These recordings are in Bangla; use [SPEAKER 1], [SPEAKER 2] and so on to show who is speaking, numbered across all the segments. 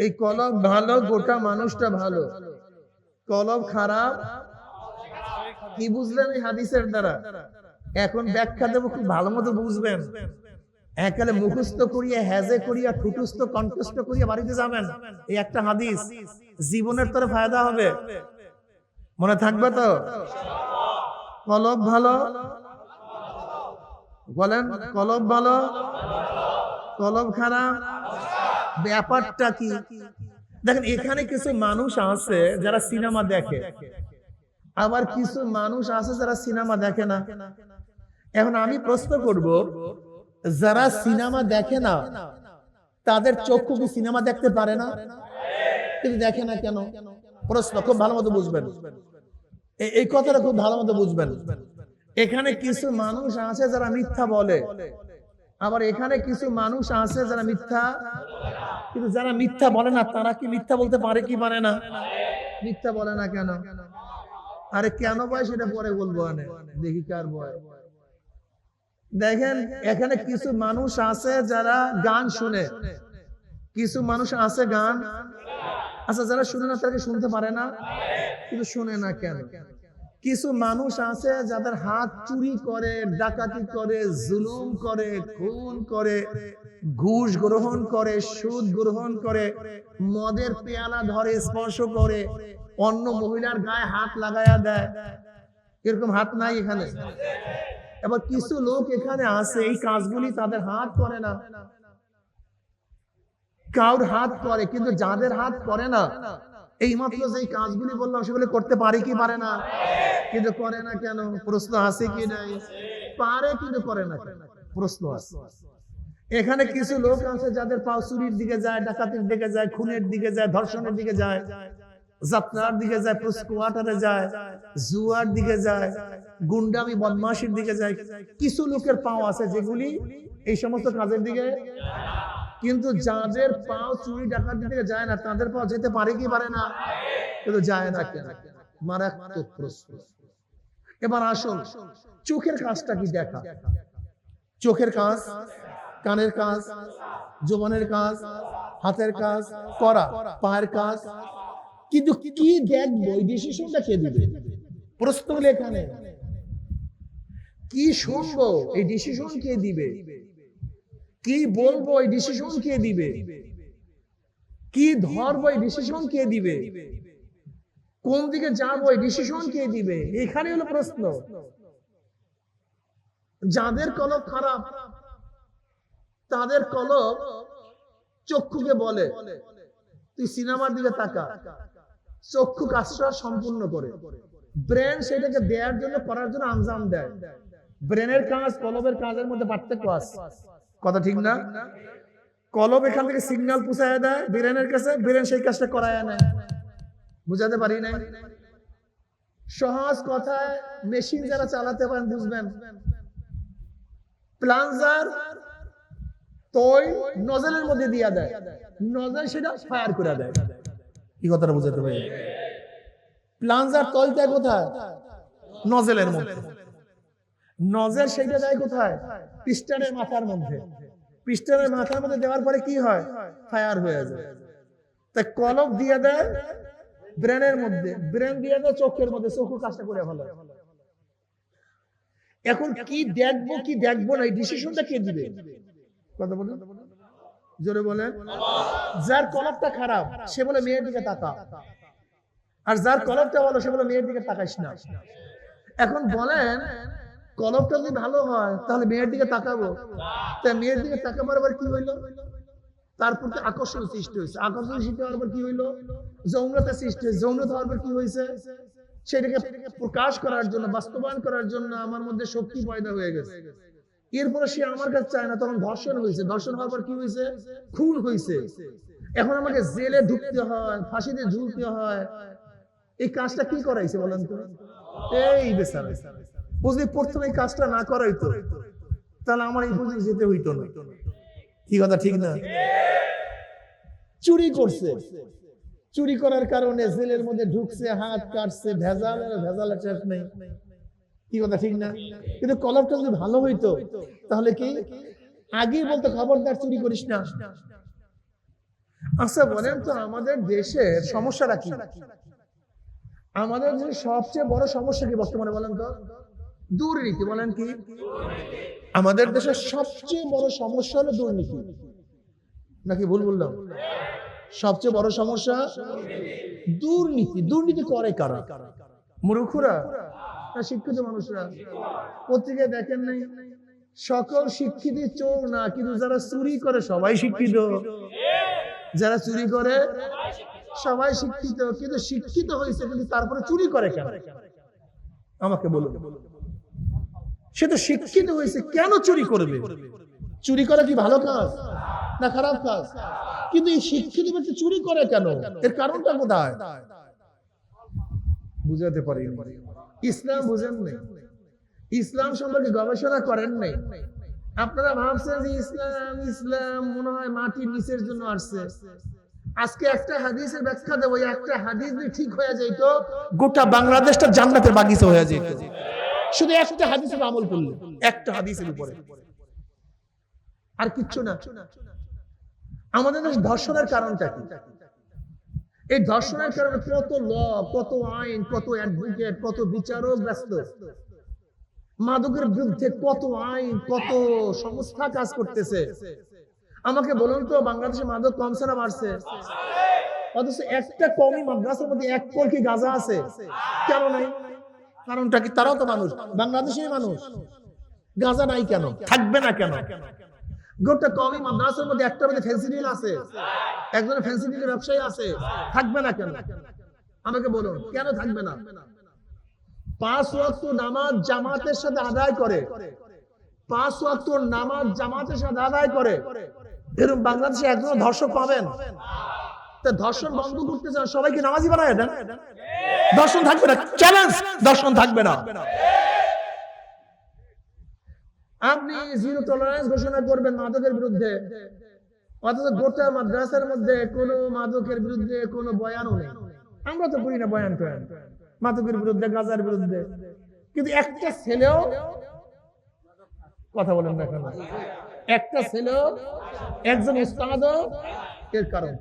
[SPEAKER 1] এই কলব ভালো, গোটা মানুষটা ভালো। কলব খারাপ? কি বুঝলেন এই হাদিসের দ্বারা? এখন ব্যাখ্যা দেবো, খুব ভালো মতো বুঝবেন। একালে মুখস্থ করিয়া করিয়া ঠুটুস্থ কণ্ঠস্থ করিয়া বাড়িতে যাবেন। এই একটা হাদিস। জীবনের ফায়দা হবে। মনে থাকবে তো? কলব ভালো? বলেন কলব ভালো? কলব খারাপ? ব্যাপারটা কি? দেখেন, এখানে কিছু মানুষ আছে যারা সিনেমা দেখে। আবার কিছু মানুষ আছে যারা সিনেমা দেখে না। এখন আমি প্রশ্ন করব, যারা সিনেমা দেখে না, তাদের চক্ষু কি সিনেমা দেখতে পারে না? কিন্তু দেখে না কেন? প্রশ্ন, খুব ভালো মতো বুঝবেন। এই কথাটা খুব ভালো মতো বুঝবেন। এখানে কিছু মানুষ আছে যারা মিথ্যা বলে। আবার এখানে কিছু মানুষ আছে যারা মিথ্যা কিন্তু যারা মিথ্যা বলে না, তারা কি মিথ্যা বলতে পারে কি পারে না? মিথ্যা বলে না কেন? আরে কেন বয় সেটা পরে বলব দেখি কার বয় দেখেন, এখানে কিছু মানুষ আছে যারা গান শুনে। কিছু মানুষ আছে গান। আচ্ছা যারা শুনে না, তারা শুনতে পারে না? কিন্তু শুনে না কেন? কিছু মানুষ আছে যাদের হাত চুরি করে, ডাকাতি করে, জুলুম করে, খুন করে, ঘুষ গ্রহণ করে, সুদ গ্রহণ করে, মদের পেয়ালা ধরে, স্পর্শ করে, অন্য মহিলার গায়ে হাত লাগায়া দেয়। এরকম হাত নাই এখানে। এবার কিছু লোক এখানে আছে, এই কাজগুলি তাদের হাত করে না। কাউর হাত করে, কিন্তু যাদের হাত করে না এই মাত্র যে কাজগুলি বললাম, সেগুলি করতে পারে কি পারে না? কিন্তু করে না কেন? প্রশ্ন আছে কি নাই? পারে কিন্তু করে না প্রশ্ন আছে। এখানে কিছু লোক আছে যাদের পাও চুরির দিকে যায়, ডাকাতির দিকে যায়, খুনের দিকে যায়, ধর্ষণের দিকে যায়, যাত্রার দিকে যায় কোয়ার্টারে যায়, জুয়ার দিকে যায়, গুন্ডামি, বদমাশির দিকে যায়। কিছু লোকের পাও আছে যেগুলি এই সমস্ত কাজের দিকে কিন্তু যাদের পাও চুরি ডাকাতি দিকে যায় না তাদের পাও যেতে পারে কি পারে না? কিন্তু যায় না কেন? মারাত্মক প্রশ্ন। এবার আসুন চোখের কাজটা কি দেখা? চোখের কাজ কানের কাজ জোবানের কাজ হাতের কাজ করা পায়ের কাজ। কিন্তু কি দেখব এই ডিসিশনটা কে দিবে? প্রশ্ন এখানে। কি শুনব? এই ডিসিশন কে দিবে? কি বলব এই ডিসিশন কে দিবে? কি ধরবো এই ডিসিশন কে দিবে? কোন দিকে যাব এই ডিসিশন কে দিবে? এখানে হলো প্রশ্ন। যাদের কলব খারাপ তাদের কলব চক্ষুকে বলে। তুই সিনেমার দিকে তাকা। চক্ষু কাজটা সম্পূর্ণ করে। ব্রেন সেটাকে দেওয়ার জন্য করার জন্য আঞ্জাম দেয়। ব্রেনের কাজ কলবের কাজের মধ্যে পার্থক্য আছে। কথা ঠিক না? কলব এখান থেকে সিগন্যাল পুষায় দেয়, ব্রেনের কাছে, ব্রেন সেই কাজটা করায় নেয়। বুঝাতে পারি নাই? সহজ কথায় মেশিন যারা চালাতে পারেন, বুঝবেন। প্লাঞ্জার তৈ নজলের মধ্যে দিয়া দেয়। নজল সেটা ফায়ার করে দেয়। কি কথাটা বুঝাতে পারি? প্লানজার তল দেয় কোথায়? নজলের মধ্যে। নজল সেটা দেয় কোথায়? পিস্টনের মাথার মধ্যে। পিস্টনের মাথার মধ্যে দেওয়ার পরে কি হয়? ফায়ার হয়ে যায়। তাই কলব দিয়ে দেয় ব্রেনের মধ্যে। ব্রেন দিয়ে দেয় চোখের মধ্যে। চোখ কাজটা করে ভালো এখন কি দেখব কি দেখব না, এই ডিসিশনটা কে দিবে? কথা বলুন। জোরে বলেন। যার কলবটা খারাপ, সে বলে, মেয়ের দিকে তাকা। আর যার কলবটা ভালো, সে বলে, মেয়ের দিকে তাকাইস না। এখন বলেন কলবটা যদি ভালো হয়, তাহলে মেয়ের দিকে তাকাবো। তা মেয়ের দিকে তাকাবার আবার কি হইল? তার প্রতি আকর্ষণ সৃষ্টি হয়েছে। আকর্ষণ সৃষ্টি হওয়ার পর কি হইল? যৌনতা সৃষ্টি হয়েছে। যৌনতা হওয়ার পর কি হয়েছে? সেটাকে প্রকাশ করার জন্য, বাস্তবায়ন করার জন্য আমার মধ্যে শক্তি পয়দা হয়ে গেছে। এরপরে সে আমার কাছে চায় না, তখন ধর্ষণ হয়েছে। ধর্ষণ হওয়ার পর কি হয়েছে? খুন হয়েছে। এখন আমাকে জেলে ঢুকতে হয়, ফাঁসিতে ঝুলতে হয়। এই কাজটা কি করাইছে বলেন তো? এই বেচারা। বুঝলি প্রথমে কাজটা না তাহলে আমার এই যেতে হইতো না। কি কথা, ঠিক না? চুরি করছে। চুরি করার কারণে জেলের মধ্যে ঢুকছে, হাত কাটছে, ভেজাল, আর ভেজালের শেষ নেই। কি কথা, ঠিক না? কিন্তু কলবটা যদি ভালো হইতো, তাহলে কি? আগেই বলতো, খবরদার, চুরি করিস না। আচ্ছা বলেন তো, আমাদের দেশের সমস্যাটা কি? আমাদের সবচেয়ে বড় সমস্যা কি বর্তমানে, বলেন তো? দুর্নীতি বলেন কি? আমাদের দেশের সবচেয়ে বড় সমস্যা হলো দুর্নীতি। নাকি ভুল বললাম? সবচেয়ে বড় সমস্যা দুর্নীতি। দুর্নীতি করে কারা? মূর্খরা? শিক্ষিত মানুষরা। পত্রিকায় দেখেন নাই? সকল শিক্ষিত চোর না, কিন্তু যারা চুরি করে, সবাই শিক্ষিত। যারা চুরি করে, সবাই শিক্ষিত, কিন্তু শিক্ষিত হয়েছে, কিন্তু তারপরে চুরি করে কেন? আমাকে বলুন। সে তো শিক্ষিত হয়েছে, কেন চুরি করবে? চুরি করা কি ভালো কাজ না খারাপ কাজ? কিন্তু এই শিক্ষিত ব্যক্তি চুরি করে কেন? এর কারণটা কোথায়? বুঝাতে পারি ইসলাম বুঝেন নেই। ইসলাম সম্পর্কে গবেষণা করেন নাই। আপনারা ভাবছেন যে ইসলাম ইসলাম, মনে হয় মাটির নিচের জন্য আসছে। আজকে একটা হাদিসের ব্যাখ্যা দেবো একটা হাদিস ঠিক হয়ে যেত গোটা বাংলাদেশটা জান্নাতের বাগিচা হয়ে যেত শুধু একটা হাদিসের আমল করলে একটা হাদিসের উপরে। আর কিচ্ছু না। আমাদের দেশে ধর্ষণের কারণটা কি? এই ধর্ষণের কারণে কত ল কত আইন কত অ্যাডভোকেট কত বিচারক ব্যস্ত। মাদকের বিরুদ্ধে কত আইন কত সংস্থা কাজ করতেছে। আমাকে বলুন তো বাংলাদেশে মাদক কমছে না বাড়ছে। অথচ একটা কমই মাদ্রাসার মধ্যে এক কল কি গাজা আছে। কেন নাই? কারণটা কি? তারাও তো মানুষ। বাংলাদেশের মানুষ। গাজা নাই কেন? থাকবে না কেন? গোটা কমই মাদ্রাসার মধ্যে একটা মধ্যে আছে। একজনের ব্যবসায়ী আছে। থাকবে না কেন? আমাকে বলুন, কেন থাকবে না? পাঁচ ওয়াক্ত নামাজ জামাতের সাথে আদায় করে। পাঁচ ওয়াক্ত নামাজ জামাতের সাথে আদায় করে। এরকম বাংলাদেশে একজন ধর্ষক পাবেন? তা বন্ধ করতে চান, সবাইকে নামাজি বানায় দেন। দর্শন থাকবে না চ্যালেঞ্জ দর্শন থাকবে না। আপনি জিরো টলারেন্স ঘোষণা করবেন মাদকের বিরুদ্ধে। অথচ গোটা মাদ্রাসার মধ্যে কোনো মাদকের বিরুদ্ধে কোনো বয়ানও নেই। আমরা তো করি না বয়ান টয়ান। মাদকের বিরুদ্ধে, গাজার বিরুদ্ধে। কিন্তু একটা ছেলেও কথা বলেন না একটা ছেলেও একজন উস্তাদও এর কারণ।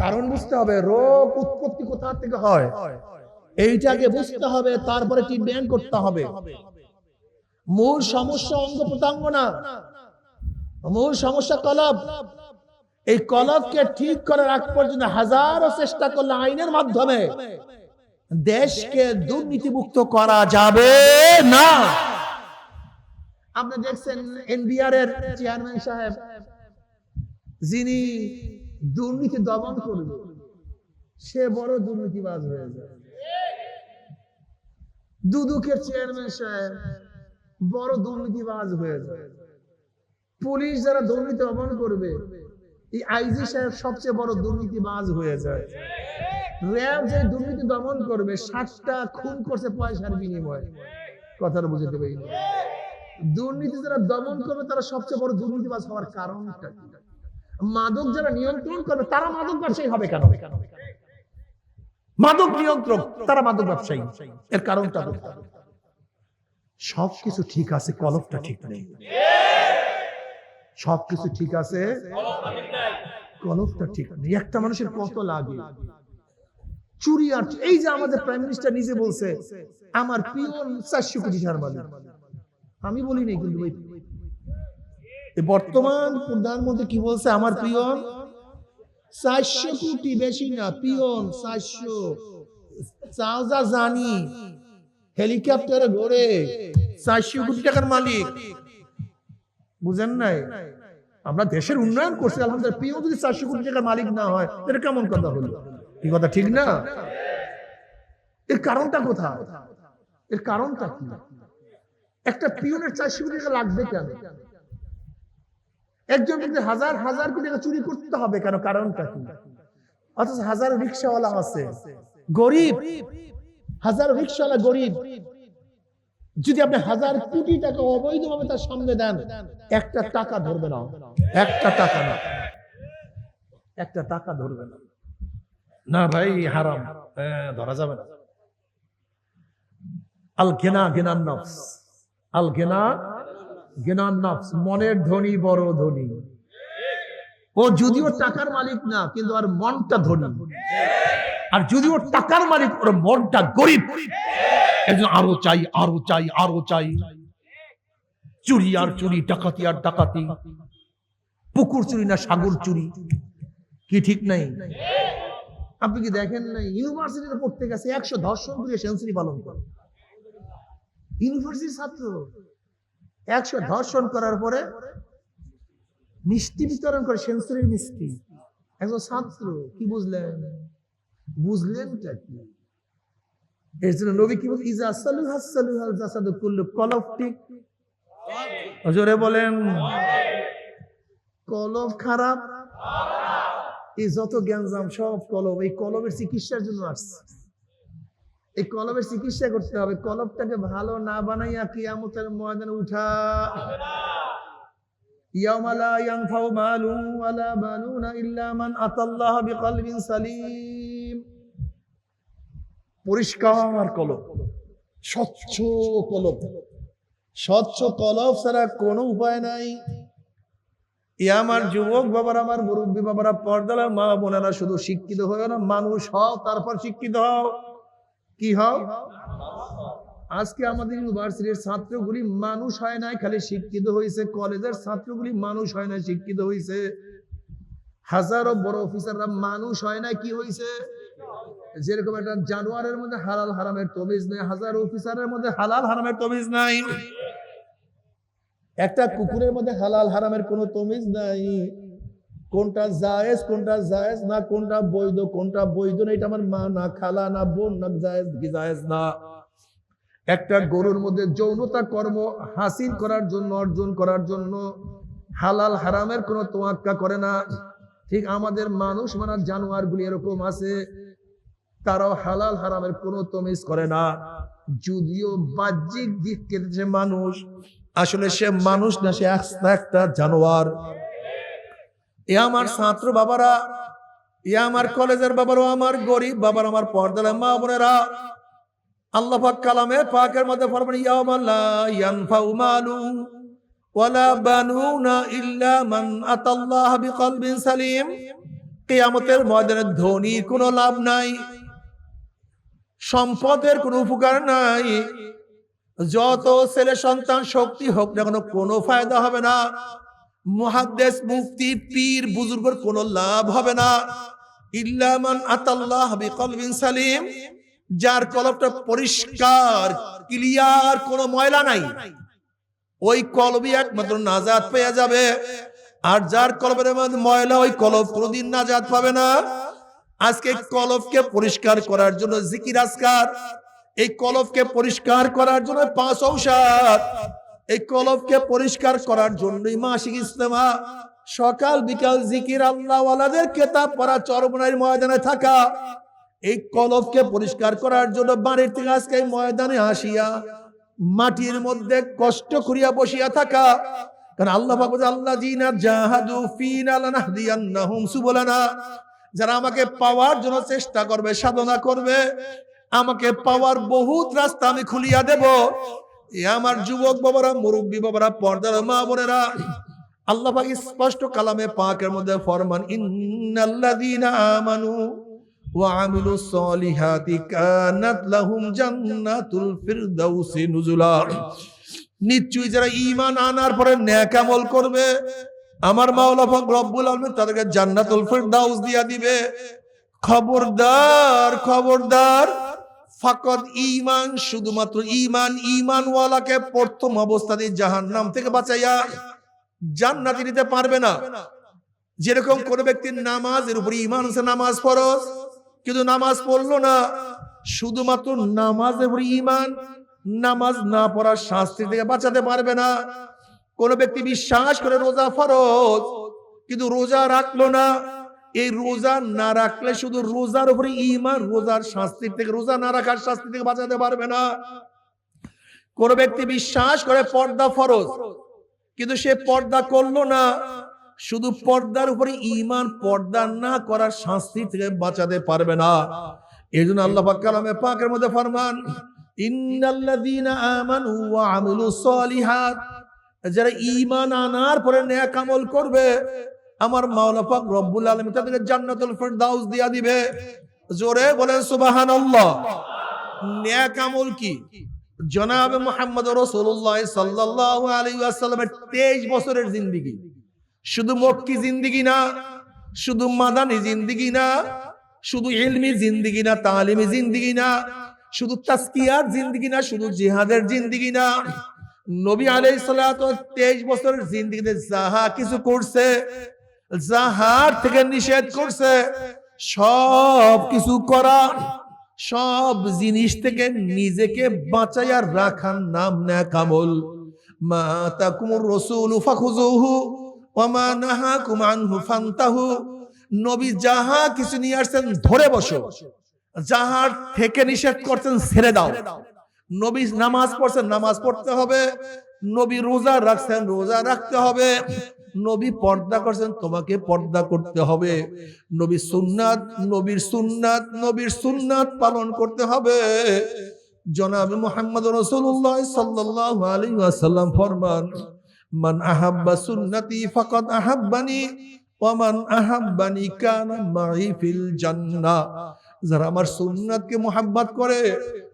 [SPEAKER 1] কারণ বুঝতে হবে, রোগ উৎপত্তি কোথা থেকে হয়? এইটাকে বুঝতে হবে, তারপরে ট্রিটমেন্ট করতে হবে। মূল সমস্যা অঙ্গ প্রত্যঙ্গ না মূল সমস্যা কলব। এই কলবকে ঠিক করার আগ পর্যন্ত হাজারো চেষ্টা করলে আইনের মাধ্যমে দেশকে দুর্নীতিমুক্ত করা যাবে না। আপনি দেখছেন এনবিআর এর চেয়ারম্যান সাহেব, যিনি দুর্নীতি দমন করবে। সে বড় দুর্নীতিবাজ হয়ে যায় দুদুকের চেয়ারম্যান সাহেব বড় দুর্নীতিবাজ হয়ে যায় পুলিশ যারা দুর্নীতি দমন করবে, এই আইজি সাহেব সবচেয়ে বড় দুর্নীতিবাজ হয়ে যায় র্যাব যে দুর্নীতি দমন করবে, ষাটটা খুন করছে পয়সার বিনিময়ে। কথাটা বুঝতে পারি দুর্নীতি যারা দমন করবে, তারা সবচেয়ে বড় দুর্নীতিবাজ হওয়ার কারণটা কি? মাদক যারা নিয়ন্ত্রণ করবে, তারা মাদক ব্যবসায়ী হবে কেন? মাদক নিয়ন্ত্রক, তারা মাদক ব্যবসায়ী। এর কারণটা হবে। সবকিছু ঠিক আছে কলকটা ঠিক নেই। সবকিছু ঠিক আছে কলকটা ঠিক নেই। একটা মানুষের কত লাগে? চুরি আর এই যে আমাদের প্রাইম মিনিস্টার নিজে বলছে, আমার পিওন চারশো কোটি টাকার মালিক। আমি বলি নাই, কিন্তু বর্তমান প্রধানমন্ত্রী কি বলছে? আমার পিওন চারশো কোটি বেশি না পিওন চারশো। যা জানি, হেলিকপ্টারে ঘোরে, চারশো কোটি টাকার মালিক। বুঝেন নাই? আমরা দেশের উন্নয়ন করছি, আলহামদুলিল্লাহ। যদি চারশো কোটি টাকার মালিক না হয় এটা কেমন কথা হলো? কি কথা, ঠিক না? এর কারণটা কোথায়? এর কারণটা কি? একটা পিওনের চারশো কোটি টাকা লাগবে কেন? একজন ব্যক্তি হাজার হাজার কোটি টাকা চুরি করতে হবে কেন? কারণটা কি? অথচ হাজার রিক্সাওয়ালা আছে। গরিব, হাজার রিক্সাওয়ালা গরিব, যদি আপনি হাজার কোটি টাকা অবৈধভাবে তার সামনে দেন, একটা টাকা ধরবে না। একটা টাকা না। একটা টাকা ধরবে না। না ভাই, হারাম। ধরা যাবে না। আল গেনা গেনার নফস। আল গেনা গেনার নফস, মনের ধনী, বড় ধনী। ও যদিও টাকার মালিক না, কিন্তু আর মনটা ধনী। আর যদিও টাকার মালিক, ওর মনটা গরিব। একজন আরও চাই আরও চাই আরও চাই। চুরি আর চুরি, ডাকাতি আর ডাকাতি। পুকুর চুরি না সাগর চুরি। কি ঠিক নাই? আপনি কি দেখেন না ইউনিভার্সিটিতে পড়তে গেছে একশো ধর্ষণ করে সেঞ্চুরি পালন করে। ইউনিভার্সিটির ছাত্র। একশো ধর্ষণ করার পরে মিষ্টি বিতরণ করে, সেঞ্চুরির মিষ্টি। একজন ছাত্র, কি বুঝলেন? বুঝলেন কি? এর জন্য নবী কি বল ইজা সালু হাসালু হাল কুল্লু ঠিক জোরে বলেন, কলব খারাপ। এই যত জ্ঞানজাম সব কলব, এই কলবের চিকিৎসার জন্য আসছে। এই কলবের চিকিৎসা করতে হবে। কলবটাকে ভালো না বানাইয়া কিয়ামতের ময়দানে উঠা। পরিষ্কার স্বচ্ছ কলব। স্বচ্ছ কলব ছাড়া কোনো উপায় নাই। এ আমার যুবক বাবারা, আমার মুরব্বী বাবারা পর্দালার মা বোনেরা শুধু শিক্ষিত হয়ে না, মানুষ হও, তারপর শিক্ষিত হও। কি হও? আজকে আমাদের ইউনিভার্সিটির ছাত্রগুলি মানুষ হয় নাই, খালি শিক্ষিত হয়েছে কলেজের ছাত্রগুলি মানুষ হয় নাই, শিক্ষিত হয়েছে হাজারো বড় অফিসাররা মানুষ হয় নাই, কি হয়েছে যেরকম একটা জানোয়ারের মধ্যে হালাল হারামের তমিজ নেই, হাজার অফিসারের মধ্যে হালাল হারামের তমিজ নাই। একটা কুকুরের মধ্যে হালাল হারামের কোনো তমিজ নাই। কোনটা জায়েজ কোনটা জায়েজ না, কোনটা বৈধ কোনটা বৈধ না, এটা আমার মা না খালা না বোন না জায়েজ কি জায়েজ না। একটা গরুর মধ্যে যৌনতা কর্ম হাসিল করার জন্য, অর্জন করার জন্য হালাল হারামের কোনো তোয়াক্কা করে না। ঠিক আমাদের মানুষ মানার জানোয়ারগুলি এরকম আছে, তারাও হালাল হারামের কোনো তমিজ করে না। যদিও বাহ্যিক দিক কেটেছে মানুষ, আসলে সে মানুষ না, সে একটা জানোয়ার। এ আমার ছাত্র বাবারা, এ আমার কলেজের বাবারও আমার গরিব বাবার, আমার পর্দার মা বোনেরা। আল্লাহ পাক কালামে পাকের মধ্যে ফরমান, ইয়াউমা লা ইয়ানফাউ মালু ওয়ালা বানুনা ইল্লা মান আতাল্লাহ বিকলবিন সালিম। কিয়ামতের ময়দানে ধনীর কোনো লাভ নাই, সম্পদের কোনো উপকার নাই। যত ছেলে সন্তান শক্তি হোক না কোনো ফায়দা হবে না। মুহাদ্দেস মুফতি পীর বুজুর্গর কোনো লাভ হবে না। ইল্লামান আতাল্লাহ বিকলবিন সালিম, যার কলবটা পরিষ্কার, ক্লিয়ার, কোনো ময়লা নাই। ওই কলবই একমাত্র নাজাত পেয়ে যাবে। আর যার কলবের মধ্যে ময়লা, ওই কলব কোনোদিন নাজাত পাবে না। আজকে কলবকে পরিষ্কার করার জন্য জিকির আজকার। এই কলবকে পরিষ্কার করার জন্য পাঁচ ঔষধ এই কলবকে পরিষ্কার করার জন্যই মাসিক ইস্তেমা সকাল, বিকাল জিকির আল্লাহ কেতাব পড়া চরমনার ময়দানে থাকা। এই কলবকে পরিষ্কার করার জন্য বাড়ির থেকে আজকে ময়দানে আসিয়া মাটির মধ্যে কষ্ট করিয়া বসিয়া থাকা। কারণ আল্লাহ বাবু আল্লাহ জিনা জাহাদু ফিনা যারা আমাকে পাওয়ার জন্য চেষ্টা করবে, সাধনা করবে, আমাকে পাওয়ার বহুত রাস্তা আমি খুলিয়া দেব। এ আমার যুবক বাবারা, মুরব্বী বাবারা, পর্দার মা বোনেরা, আল্লাহ পাক স্পষ্ট কালামে পাকের মধ্যে ফরমান, ইন্নাল্লাযীনা আমানু ওয়া আমিলুস সলিহাতি কানাত লাহুম জান্নাতুল ফিরদাউসি নুজুলা। নিশ্চয়ই যারা ঈমান আনার পরে নেক আমল করবে, আমার মাওলা পাক রব্বুল আলামিন তাদেরকে জান্নাতুল ফিরদাউস দিয়া দিবে। খবরদার খবরদার। ফাকত ইমান শুধুমাত্র ইমান ইমানওয়ালাকে প্রথম অবস্থাতে জাহান্নাম থেকে বাঁচাইয়া জান্নাতি নিতে পারবে না। যেরকম কোন ব্যক্তির নামাজের উপর ইমান আছে, নামাজ ফরজ, কিন্তু নামাজ পড়ল না। শুধুমাত্র নামাজের উপর ইমান নামাজ না পড়ার শাস্তি থেকে বাঁচাতে পারবে না। কোন ব্যক্তি বিশ্বাস করে রোজা ফরজ, কিন্তু রোজা রাখল না। এই রোজা না রাখলে শুধু রোজার উপরে ইমান রোজার শাস্তির থেকে, রোজা না রাখার শাস্তি থেকে বাঁচাতে পারবে না। কোন ব্যক্তি বিশ্বাস করে পর্দা ফরজ, কিন্তু সে পর্দা করল না। শুধু পর্দার উপরে ইমান পর্দা না করার শাস্তি থেকে বাঁচাতে পারবে না। এই জন্য আল্লাহ কালামে পাকের মধ্যে ফরমান যারা ইমান আনার পরে নেক আমল করবে আমার মাওলা পাক রব্বুল আলামিন তাদেরকে জান্নাতুল ফেরদাউস দিয়া দিবে। জোরে বলেন সুবহানাল্লাহ। নেক আমল কি? জনাব মুহাম্মদ সাল্লাল্লাহু আলাইহি ওয়াসাল্লামের 23 বছরের জিন্দেগি। শুধু মক্কি জিন্দেগি না, শুধু মাদানি জিন্দেগি না, শুধু ইলমি জিন্দেগি না, তালিমি জিন্দেগি না, শুধু তাসকিয়ার জিন্দেগি না, শুধু জিহাদের জিন্দেগি না। নবী আলাইহিস সালাতু 23 বছরের জিন্দেগিতে যাহা কিছু করছে যাহার থেকে নিষেধ করছে, সব কিছু করা সব জিনিস থেকে নিজেকে বাঁচাইয়া রাখার নাম না কামল মা তাকুমুর রাসূলু ফাখুযুহু, ওয়া মা নাহাকুম আনহু ফান্তাহু। নবী যাহা কিছু নিয়ে আসছেন, ধরে বসো। যাহার থেকে নিষেধ করছেন, ছেড়ে দাও। নবী নামাজ পড়ছেন, নামাজ পড়তে হবে। নবী রোজা রাখছেন, রোজা রাখতে হবে। নবী পর্দা করছেন, তোমাকে পর্দা করতে হবে। নবী সুন্নাত, নবীর সুন্নাত নবীর সুন্নাত পালন করতে হবে। জনাব মুহাম্মদ রাসূলুল্লাহ সাল্লাল্লাহু আলাইহি ওয়াসাল্লাম ফরমান, মান আহাব্বা সুন্নতি ফাকাদ আহাব্বানি, ওয়া মান আহাব্বানি কানা মাই ফিল জান্নাহ যারা আমার সুন্নাতকে মোহাব্বত করে,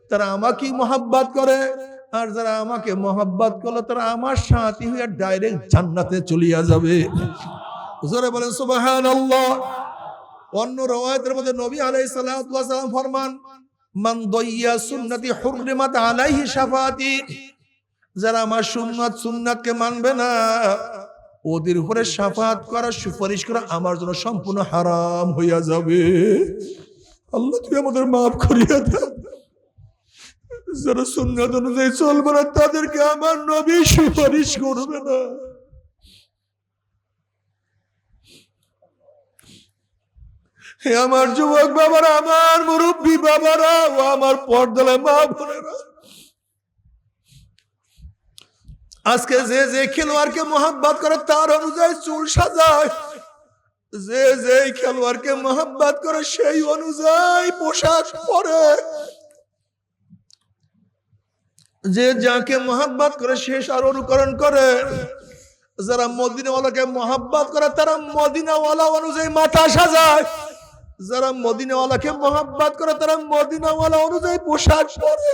[SPEAKER 1] তারা আমাকেই মোহাব্বত করে। আর যারা আমাকে মোহাব্বত করল, তারা আমার সাথী হয়ে ডাইরেক্ট জান্নাতে চলিয়া যাবে। জোরে বলেন, সুবহানাল্লাহ। অন্য রওয়ায়াতের মধ্যে নবী আলাই সালাম ফরমান, মান দাইয়া সুন্নতি হুররিমাত আলাইহি শাফাতি যারা আমার সুন্নাত সুন্নাতকে মানবে না, ওদের উপরে শাফাত করা সুপারিশ করা আমার জন্য সম্পূর্ণ হারাম হইয়া যাবে। আল্লাহ তুই আমাদের মাফ করিয়া দে যারা সুন্নাত অনুযায়ী চলবে না, তাদেরকে আমার নবী সুপারিশ করবে না। হে আমার যুবক বাবারা, আমার মুরব্বী বাবারা ও আমার পর্দালে মা বোনেরা, আজকে যে যে খেলোয়াড়কে মোহাব্বত করে, তার অনুযায়ী চুল সাজায়। যে যে খেলোয়াড়কে মোহাব্বত করে, সেই অনুযায়ী পোশাক পরে। যে যাকে মোহাব্বত করে সে আর অনুকরণ করে। যারা মদিনাওয়ালাকে মোহাব্বত করে, তারা মদিনাওয়ালা অনুযায়ী মাথা সাজায়। যারা মদিনাওয়ালাকে মোহাব্বত করে, তারা মদিনাওয়ালা অনুযায়ী পোশাক পরে।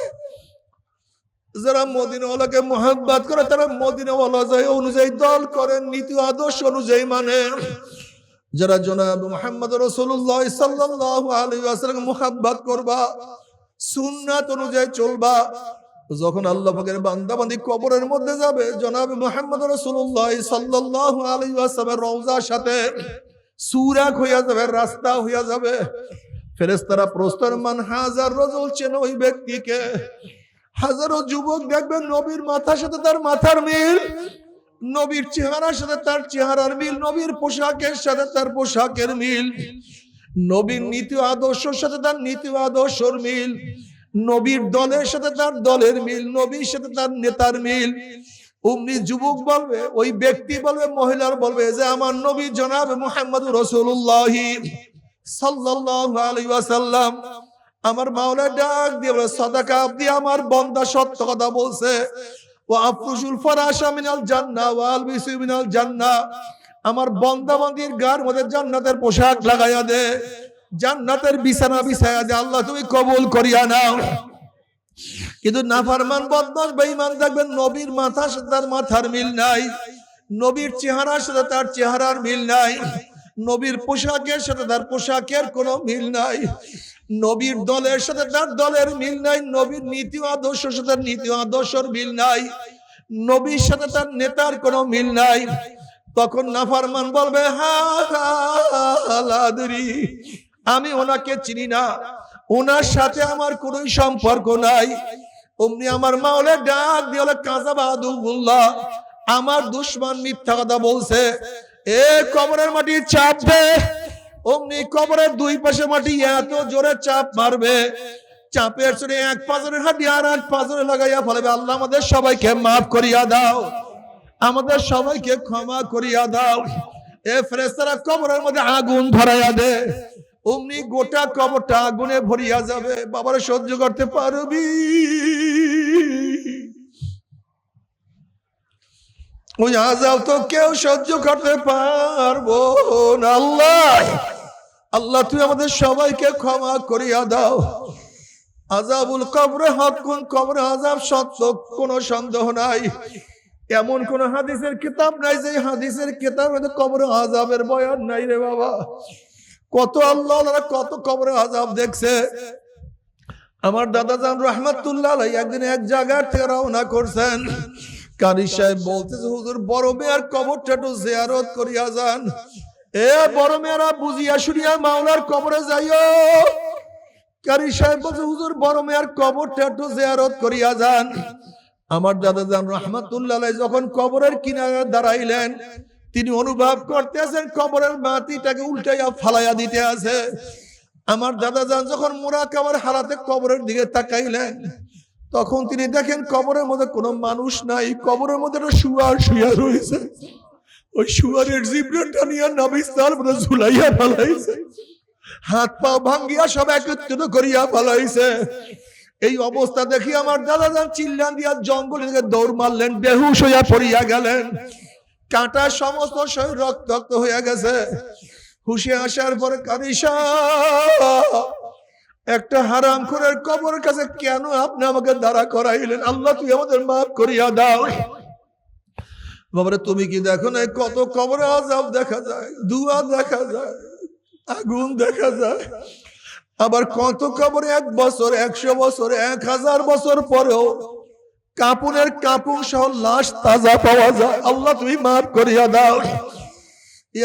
[SPEAKER 1] যারা মদিনাওয়ালাকে মোহাব্বত করে, তারা মদিনাওয়ালা যায় অনুযায়ী দল করেন নীতি আদর্শ অনুযায়ী মানে। যারা জনাব মোহাম্মদ রসুল্লাহ সাল্লাহ আলী আসালামকে মোহাব্বত করবা, সুন্নাত অনুযায়ী চলবা যখন আল্লাহ পাকের বান্দাবান্দি কবরের মধ্যে যাবে, জনাব মোহাম্মদ রসুল্লাহ সাল্লাহ আলী আসলামের রওজার সাথে সুরাক হইয়া যাবে, রাস্তা হইয়া যাবে। ফেরেস্তারা প্রস্তর মান হাজার রজল চেন ওই ব্যক্তিকে। হাজারো যুবক দেখবেন নবীর মাথার সাথে তার মাথার মিল, নবীর চেহারার সাথে তার চেহারার মিল, নবীর পোশাকের সাথে তার পোশাকের মিল, নবীর নীতি আদর্শের সাথে তার নীতি আদর্শর মিল নবীর দলের সাথে তার দলের মিল, নবীর সাথে তার নেতার মিল। অমনি যুবক বলবে, ওই ব্যক্তি বলবে, মহিলার বলবে যে, আমার নবী জনাব মুহাম্মদ রসুল্লাহ ওয়াসাল্লাম আমার মাওলা ডাক দিয়ে বলে, সদাকা আপনি আমার বন্দা সত্য কথা বলছে। ও আফরুসুল ফরাশা মিনাল জান্নাহ ওয়া আলবিসু মিনাল জান্নাহ। আমার বন্দা বান্দির গার মধ্যে জান্নাতের পোশাক লাগাইয়া দে। জান্নাতের বিছানা বিছাইয়া দে আল্লাহ তুমি কবুল করিয়া নাও। কিন্তু নাফারমান বদমাস বেঈমান দেখবেন নবীর মাথার সাথে তার মাথার মিল নাই। নবীর চেহারার সাথে তার চেহারার মিল নাই। নবীর পোশাকের সাথে তার পোশাকের কোনো মিল নাই। নবীর দলের সাথে তার দলের মিল নাই। নবীর নীতি আদর্শের সাথে নীতি আদর্শের মিল নাই। নবীর সাথে তার নেতার কোনো মিল নাই। তখন নাফারমান বলবে, হা হা আমি ওনাকে চিনি না। ওনার সাথে আমার কোনো সম্পর্ক নাই। অমনি আমার মাওলে ডাক দিয়ে হলো কাজা বাহাদুল্লাহ আমার দুশ্মন মিথ্যা কথা বলছে। এ কবরের মাটি চাপ দে অমনি কবরের দুই পাশে মাটি এত জোরে চাপ মারবে। চাপের চড়ে এক পাজরের হাঁটি আর এক পাজরে লাগাইয়া ফেলবে। আল্লাহ আমাদের সবাইকে মাফ করিয়া দাও। আমাদের সবাইকে ক্ষমা করিয়া দাও। এ ফেরেস্তারা কবরের মধ্যে আগুন ধরাইয়া দে। অমনি গোটা কবরটা আগুনে ভরিয়া যাবে। বাবার, সহ্য করতে পারবি?
[SPEAKER 2] ওই আজাব তো কেউ সহ্য করতে পারব না। আল্লাহ আল্লাহ তুই আমাদের সবাইকে ক্ষমা করিয়া দাও। আজাবুল কবরে হাত হকুন কবরে আজাব সত্য কোনো সন্দেহ নাই। এমন কোন হাদিসের কিতাব নাই যে হাদিসের কিতাবে কবরে আজাবের বয়ান নাই রে বাবা। কত আল্লাহ কত কবরে আজাব দেখছে। আমার দাদা জান রহমাতুল্লাহ একদিন এক জায়গার থেকে রওনা করছেন। কারি সাহেব বলতেছে, হুজুর, বড় মেয়ার কবরটা একটু জিয়ারত করিয়া যান। এ বড় মেয়েরা, বুঝিয়া শুনিয়া মাওলার কবরে যাইও। কারি সাহেব বলছে, হুজুর, বড় মেয়ার কবরটা একটু জিয়ারত করিয়া যান। আমার দাদা জান রহমাতুল্লাহ যখন কবরের কিনারে দাঁড়াইলেন তিনি অনুভব করতেছেন কবরের মাটিটাকে উল্টাইয়া ফালাইয়া দিতে আছে। আমার দাদা যান যখন মোরা কাবার হারাতে কবরের দিকে তাকাইলেন, তখন তিনি দেখেন কবরের মধ্যে কোনো মানুষ নাই, কবরের মধ্যে শুয়ার শুয়া রয়েছে। ওই শুয়ারের জিব্রানটা নিয়ে নবিস্তার মধ্যে ঝুলাইয়া ফালাইছে। হাত পা ভাঙ্গিয়া সব একত্রিত করিয়া ফালাইছে। এই অবস্থা দেখি আমার দাদা যান চিল্লান দিয়া জঙ্গল দৌড় মারলেন, বেহুশ হইয়া পড়িয়া গেলেন। কাঁটা সমস্ত শরীর রক্তাক্ত হইয়া গেছে। হুশে আসার পরে কারিসা একটা হারাম খোরের কবর কাছে কেন আপনি আমাকে দাঁড়া করাইলেন? আল্লাহ তুই আমাদের মাফ করিয়া দাও। বাবারে, তুমি কি দেখো না কত কবরে আজাব দেখা যায়, দুয়া দেখা যায়, আগুন দেখা যায়। আবার কত কবরে এক বছর, একশো বছর, এক হাজার বছর পরেও কাপুনের কাপুন সহ লাশ তাজা পাওয়া যায়। আল্লাহ তুমি মাফ করিয়া দাও।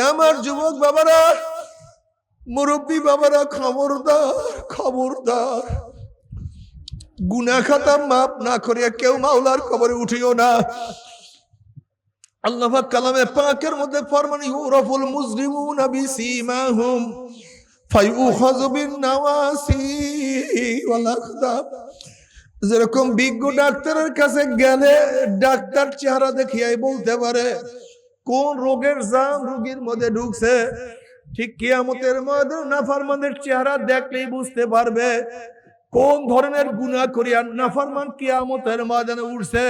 [SPEAKER 2] আমার যুবক বাবারা, মুরব্বী বাবারা, খবরদার খবরদার। গুনা খাতা মাপ না করিয়া কেউ মাওলার খবরে উঠিও না। আল্লাহ কালামে পাকের মধ্যে ফরমান ইউরাফুল মুজরিমুনা বিসীমাহুম ফায়ুখাযু বিন নাওয়াসি যেরকম বিজ্ঞ ডাক্তারের কাছে গেলে ডাক্তার চেহারা দেখিয়াই বলতে পারে, কোন রোগের জাম রোগীর মধ্যে ঢুকছে? ঠিক কিয়ামতের মধ্যে নাফারমানের চেহারা দেখলেই বুঝতে পারবে, কোন ধরনের গুনাহ করিয়া নাফারমান কিয়ামতের ময়দানে উঠছে।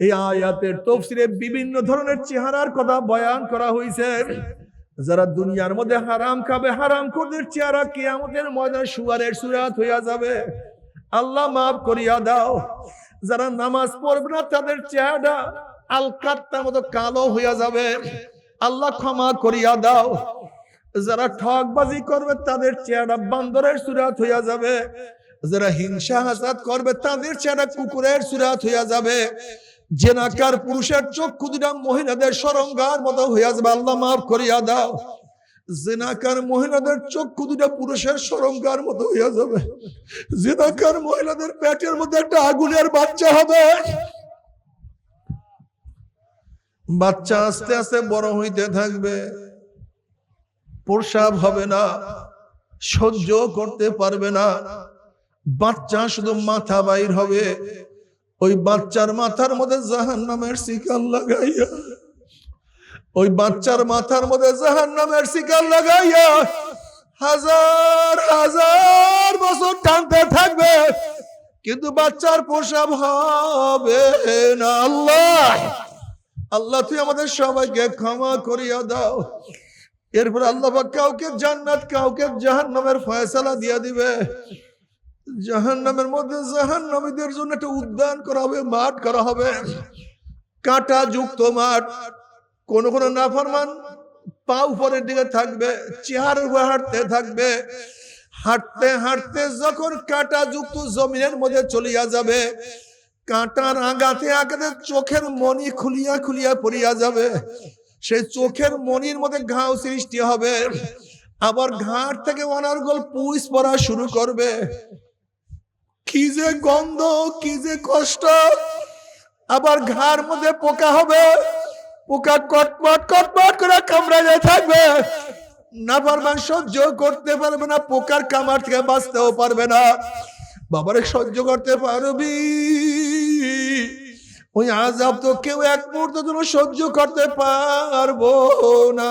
[SPEAKER 2] এই আয়াতের তফসিরে বিভিন্ন ধরনের চেহারার কথা বয়ান করা হয়েছে যারা দুনিয়ার মধ্যে হারাম খাবে হারাম করদের চেহারা কিয়ামতের ময়দানে সুয়ারের সুরাত হইয়া যাবে। আল্লাহ মাফ করিয়া দাও। যারা নামাজ পড়বে না, তাদের চেহারা আল কাত্তার মতো কালো হইয়া যাবে। আল্লাহ ক্ষমা করিয়া দাও। যারা ঠকবাজি করবে, তাদের চেহারা বান্দরের সুরাত হইয়া যাবে। যারা হিংসা হাসাদ করবে, তাদের চেহারা কুকুরের সুরাত হইয়া যাবে। জেনাকার পুরুষের চক্ষু দুটা মহিলাদের সরঙ্গার মতো হইয়া যাবে। আল্লাহ মাফ করিয়া দাও। জেনাকার মহিলাদের চক্ষু দুটা পুরুষের সরঙ্গার মতো হইয়া যাবে। জেনাকার মহিলাদের পেটের মধ্যে একটা আগুনের বাচ্চা হবে। বাচ্চা আস্তে আস্তে বড় হইতে থাকবে। প্রসাব হবে না, সহ্য করতে পারবে না। বাচ্চা শুধু মাথা বাইর হবে। ওই বাচ্চার মাথার মধ্যে জাহান নামের শিকার লাগাইয়া ওই বাচ্চার মাথার মধ্যে জাহান নামের শিকার লাগাইয়া হাজার হাজার বছর টানতে থাকবে, কিন্তু বাচ্চার প্রসাব হবে না। আল্লাহ আল্লাহ, তুই আমাদের সবাইকে ক্ষমা করিয়া দাও। এরপর আল্লাহ কাউকে জান্নাত, কাউকে জাহান নামের ফয়সালা দিয়া দিবে। জাহান নামের মধ্যে জাহান্নামীদের জন্য একটা উদ্যান করা হবে, মাঠ করা হবে। কাঁটা যুক্ত মাঠ। কোন কোন নাফরমান পা উপরের দিকে থাকবে চেহার উপরে হাঁটতে থাকবে, হাঁটতে হাঁটতে যখন কাঁটা যুক্ত জমিনের মধ্যে চলিয়া যাবে, কাঁটার আগাতে আগাতে চোখের মনি খুলিয়া খুলিয়া পড়িয়া যাবে সেই চোখের মনির মধ্যে ঘাও সৃষ্টি হবে, আবার ঘাট থেকে অনার্গল পুষ পড়া শুরু করবে। কি যে গন্ধ, কি যে কষ্ট, আবার ঘাড় মধ্যে পোকা হবে পোকা কটমট কটমট করে কামড়ায় থাকবে। না পারবেন, সহ্য করতে পারবে না, পোকার কামার থেকে বাঁচতেও পারবে না। বাবারে, সহ্য করতে পারবি? ওই আজাব তো কেউ এক মুহূর্ত জন্য সহ্য করতে পারব না।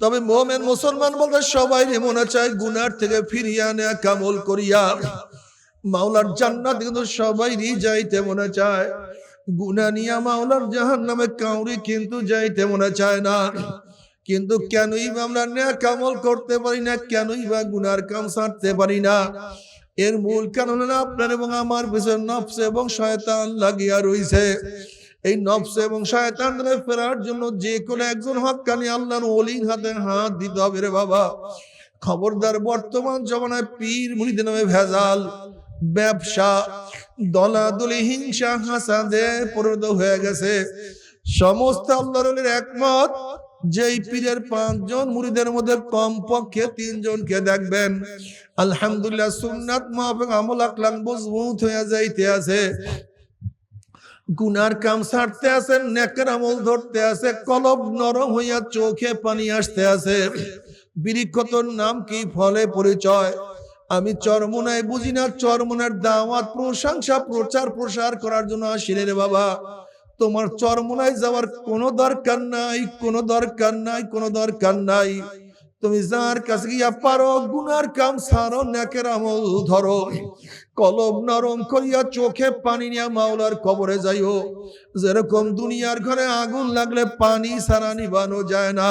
[SPEAKER 2] তবে মোমেন মুসলমান বলতে সবাই মনে চায়, গুনার থেকে ফিরিয়ে নেয়া কামল করিয়া। মাওলার জান্নাত কিন্তু সবাই যাইতে মনে চায়। গুনা নিয়া মাওলার জাহান নামে কাউরি কিন্তু যাইতে মনে চায় না। কিন্তু কেনই বা আমরা ন্যাক আমল করতে পারি না, কেনই বা গুনার কাম ছাড়তে পারি না। এর মূল কারণ হলো আপনার এবং আমার পিছনে নফস এবং শয়তান লাগিয়া রইছে। এই নফস এবং শয়তান ফেরার জন্য যে কোনো একজন হকানি আল্লাহর অলির হাতে হাত দিতে হবে রে বাবা। খবরদার বর্তমান জমানায় পীর মুড়িতে নামে ভেজাল, ব্যবসা দলাদলি হিংসা হাসাদে পরিণত হয়ে গেছে। সমস্ত আল্লাহর অলির একমত, যেই পীরের পাঁচজন মুড়িদের মধ্যে কমপক্ষে তিনজনকে দেখবেন। আলহামদুলিল্লাহ সুন্নাত মাহফিক আমল আকলাম মজবুত হয়ে যাইতে আছে। গুনার কাম ছাড়তে আছে, নেকের আমল ধরতে আছে, কলব নরম হইয়া চোখে পানি আসতে আছে। বৃক্ষতর নাম কি ফলে পরিচয়? আমি চরমুনায় বুঝি না, চরমুনার দাওয়াত, প্রশংসা, প্রচার, প্রসার করার জন্য আসিলে রে বাবা। তোমার চরমুনায় যাওয়ার কোনো দরকার নাই, কোনো দরকার নাই, কোনো দরকার নাই। তুমি যার কাছে গিয়া পারো, গুনার কাম সারো নেকের আমল ধরো। কলম নরম করিয়া চোখে পানি নিয়া মাওলার কবরে যাইও। যেরকম দুনিয়ার ঘরে আগুন লাগলে পানি সারা নিবানো যায় না।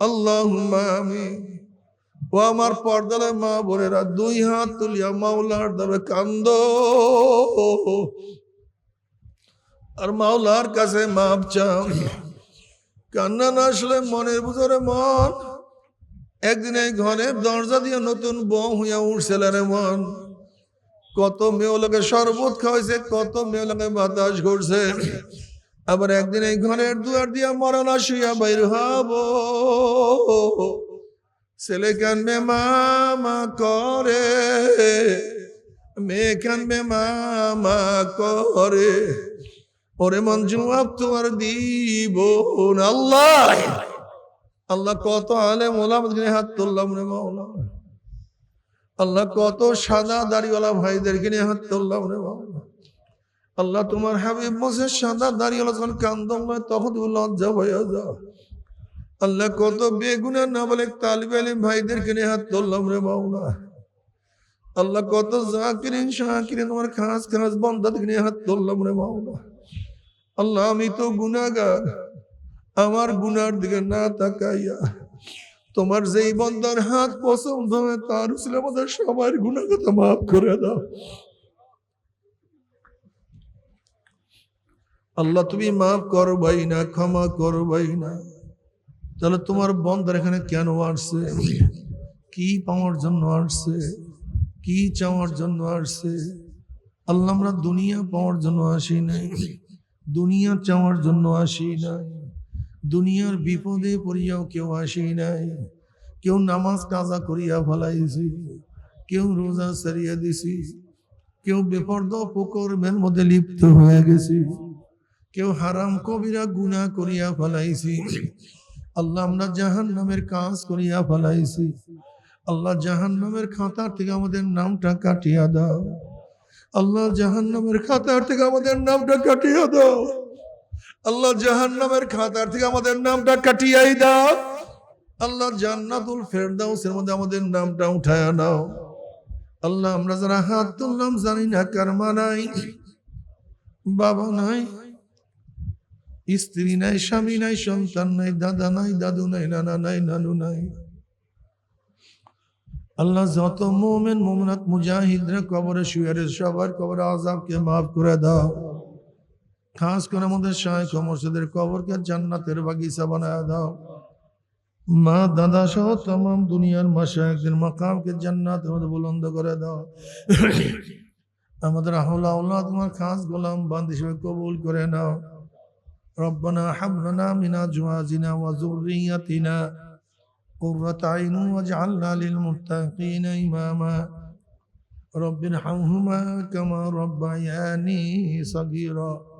[SPEAKER 2] আল্লাহুম্মা আমিন। ও আমার পর্দালে মা বোনেরা, দুই হাত তুলিয়া মাওলার দাবে কান্দ। আর মাওলার কাছে মাপ চাও কান্না না আসলে মনের ভিতরে মন। একদিন এই ঘরে দরজা দিয়ে নতুন বউ হইয়া উঠছিল রে মন। কত মেয়ে লোকে শরবত খাওয়াইছে, কত মেয়ে লোকে বাতাস ঘুরছে আবার একদিন এই ঘরের দুয়ার দিয়া মরানা শুইয়া বাইর হব। ছেলে কানবে, মামা করে। মেয়ে কানবে, মামা করে। ওরে মন জবাব তোমার দিব। আল্লাহ! আল্লাহ কত আলে মোলাম হাত তুললাম রে মাওলা আল্লাহ কত সাদা দাড়িওয়ালা ভাইদেরকে নিয়ে হাত তুললাম রে মাওলা আল্লাহ তোমার হাবিব বসে সাদা দাড়িওয়ালা যখন কান্দম নয় তখন লজ্জা হয়ে যাও। আল্লাহ কত বেগুনা না বলে তালিব আলিম ভাইদেরকে নিয়ে হাত তুললাম রে মাওলা। আল্লাহ কত জাকিরিন, শাকিরিন, তোমার খাস খাস বন্দাদেরকে নিয়ে হাত তুললাম রে মাওলা। আল্লাহ, আমি তো গুনাগার আমার গুনার দিকে না তাকাইয়া তোমার যেই বন্দার হাত পছন্দ হয় তার ছিল আমাদের সবার গুণা কথা মাফ করে দাও। আল্লাহ, তুমি মাফ করবাই না, ক্ষমা করবাই না। তাহলে তোমার বন্দার এখানে কেন আসছে? কি পাওয়ার জন্য আসছে? কি চাওয়ার জন্য আসছে? আল্লাহ, আমরা দুনিয়া পাওয়ার জন্য আসি নাই। দুনিয়া চাওয়ার জন্য আসি নাই। দুনিয়ার বিপদে পড়িয়াও কেউ আসি নাই। কেউ নামাজ কাজা করিয়া ফলাইছি, কেউ রোজা সারিয়া দিছি, কেউ বেপর্দ প্রকর্মের মধ্যে লিপ্ত হয়ে গেছি। কেউ হারাম কবিরা গুনাহ করিয়া ফলাইছি। আল্লাহ আমরা জাহান নামের কাজ করিয়া ফলাইছি। আল্লাহ জাহান নামের খাতার থেকে আমাদের নামটা কাটিয়া দাও। আল্লাহ জাহান নামের খাতার থেকে আমাদের নামটা কাটিয়া দাও। আল্লাহ জাহান নামের খাতার থেকে আমাদের নামটা কাটিয়াই দাও। আল্লাহ জান্নাতুল ফেরদাউসের মধ্যে আমাদের নামটা উঠায়া নাও। আল্লাহ আমরা যারা হাত তুললাম জানি না কারমা নাই, বাবা নাই। স্ত্রী নাই, স্বামী নাই, সন্তান নাই, দাদা নাই, দাদু নাই, নানা নাই, নানু নাই। আল্লাহ যত মোমেন, মোমনাত মুজাহিদরা কবরে শুয়ারে সবার কবরে আজাবকে মাফ করে দাও। খাস করে আমাদের শাহ মসজিদের কবরকে জান্নাতের বাগিচা বানায় দাও। মা, দাদা সহ তমাম দুনিয়ার মাসায়কদের মাকামকে জান্নাত মধ্যে বুলন্দ করে দাও। আমাদের আহলা আল্লাহ তোমার খাস গোলাম বান্ধ হিসেবে কবুল করে নাও। ربنا هب لنا من أزواجنا وذريتنا قرة عين واجعلنا للمتقين إماما. رب ارحمهما كما ربياني صغيرا.